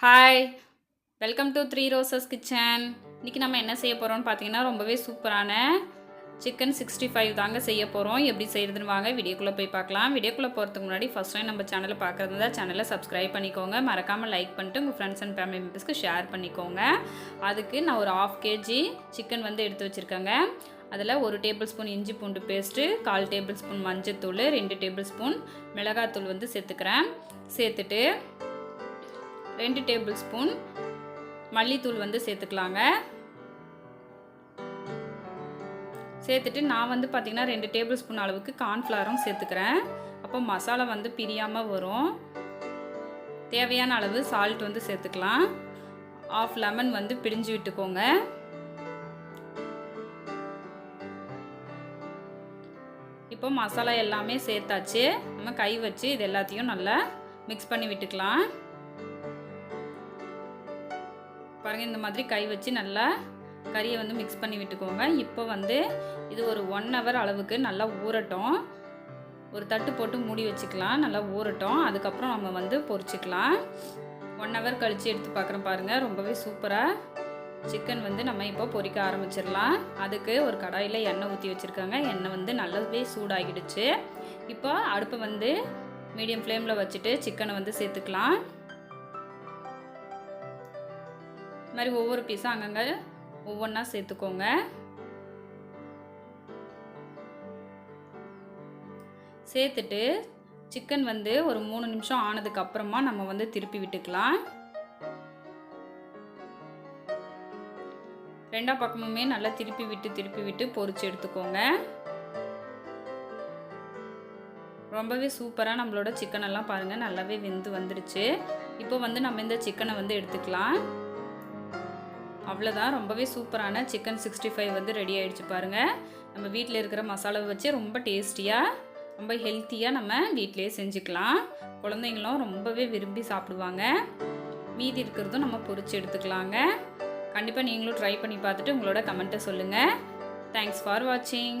Hi welcome to three roses kitchen இன்றைக்கி நம்ம என்ன செய்ய போகிறோம்னு பார்த்தீங்கன்னா ரொம்பவே சூப்பரான சிக்கன் சிக்ஸ்டி ஃபைவ் தாங்க செய்ய போகிறோம் எப்படி செய்கிறதுன்னு வாங்க வீடியோக்குள்ளே போய் பார்க்கலாம். வீடியோக்குள்ளே போகிறதுக்கு முன்னாடி ஃபஸ்ட் டைம் நம்ம சேனலை பார்க்குறது தான் சேனலை சப்ஸ்கிரைப் பண்ணிக்கோங்க. மறக்காமல் லைக் பண்ணிட்டு உங்கள் ஃப்ரெண்ட்ஸ் அண்ட் ஃபேமிலி மெம்பர்ஸ்க்கு ஷேர் பண்ணிக்கோங்க. அதுக்கு நான் ஒரு ஆஃப் கேஜி சிக்கன் வந்து எடுத்து வச்சுருக்கேங்க. அதில் ஒரு டேபிள் ஸ்பூன் இஞ்சி பூண்டு பேஸ்ட்டு கால் டேபிள் ஸ்பூன் மஞ்சத்தூள் ரெண்டு டேபிள் ஸ்பூன் மிளகாத்தூள் வந்து சேர்த்துக்கிறேன். சேர்த்துட்டு ரெண்டு டேபிள் ஸ்பூன் மல்லித்தூள் வந்து சேர்த்துக்கலாங்க. சேர்த்துட்டு நான் வந்து பார்த்திங்கன்னா ரெண்டு டேபிள் ஸ்பூன் அளவுக்கு கார்ன்ஃப்ளவரும் சேர்த்துக்கிறேன். அப்போ மசாலா வந்து பிரியாமல் வரும். தேவையான அளவு சால்ட் வந்து சேர்த்துக்கலாம். ஆஃப் லெமன் வந்து பிழிஞ்சு விட்டுக்கோங்க. இப்போ மசாலா எல்லாமே சேர்த்தாச்சு. நம்ம கை வச்சு இது எல்லாத்தையும் நல்லா மிக்ஸ் பண்ணி விட்டுக்கலாம். பாருங்கள் இந்த மாதிரி கை வச்சு நல்லா கறியை வந்து மிக்ஸ் பண்ணி விட்டுக்கோங்க. இப்போ வந்து இது ஒரு ஒன் ஹவர் அளவுக்கு நல்லா ஊறட்டும். ஒரு தட்டு போட்டு மூடி வச்சுக்கலாம். நல்லா ஊறட்டும். அதுக்கப்புறம் நம்ம வந்து பொரிச்சிக்கலாம். ஒன் ஹவர் கழித்து எடுத்து பார்க்குறோம் பாருங்கள் ரொம்பவே சூப்பராக சிக்கன் வந்து நம்ம இப்போ பொரிக்க ஆரம்பிச்சிடலாம். அதுக்கு ஒரு கடாயில் எண்ணெய் ஊற்றி வச்சுருக்காங்க. எண்ணெய் வந்து நல்லாவே சூடாகிடுச்சு. இப்போ அடுப்பை வந்து மீடியம் ஃப்ளேமில் வச்சுட்டு சிக்கனை வந்து சேர்த்துக்கலாம். இது மாதிரி ஒவ்வொரு பீஸும் அங்கங்கே ஒவ்வொன்றா சேர்த்துக்கோங்க. சேர்த்துட்டு சிக்கன் வந்து ஒரு மூணு நிமிஷம் ஆனதுக்கு அப்புறமா நம்ம வந்து திருப்பி விட்டுக்கலாம். ரெண்டா பக்கமுமே நல்லா திருப்பி விட்டு திருப்பி விட்டு பொறிச்சு எடுத்துக்கோங்க. ரொம்பவே சூப்பராக நம்மளோட சிக்கன் எல்லாம் பாருங்கள் நல்லாவே வெந்து வந்துடுச்சு இப்போ வந்து நம்ம இந்த சிக்கனை வந்து எடுத்துக்கலாம். அவ்வளோதான் ரொம்பவே சூப்பரான சிக்கன் சிக்ஸ்டி ஃபைவ் வந்து ரெடி ஆகிடுச்சு பாருங்கள் நம்ம வீட்டில் இருக்கிற மசாலாவை வச்சு ரொம்ப டேஸ்டியாக ரொம்ப ஹெல்த்தியாக நம்ம வீட்டிலே செஞ்சுக்கலாம். குழந்தைங்களும் ரொம்பவே விரும்பி சாப்பிடுவாங்க. மீதி இருக்கிறதும் நம்ம பொறிச்சு எடுத்துக்கலாங்க. கண்டிப்பாக நீங்களும் ட்ரை பண்ணி பார்த்துட்டு உங்களோட கமெண்ட்டை சொல்லுங்கள் தேங்க்ஸ் ஃபார் வாட்சிங்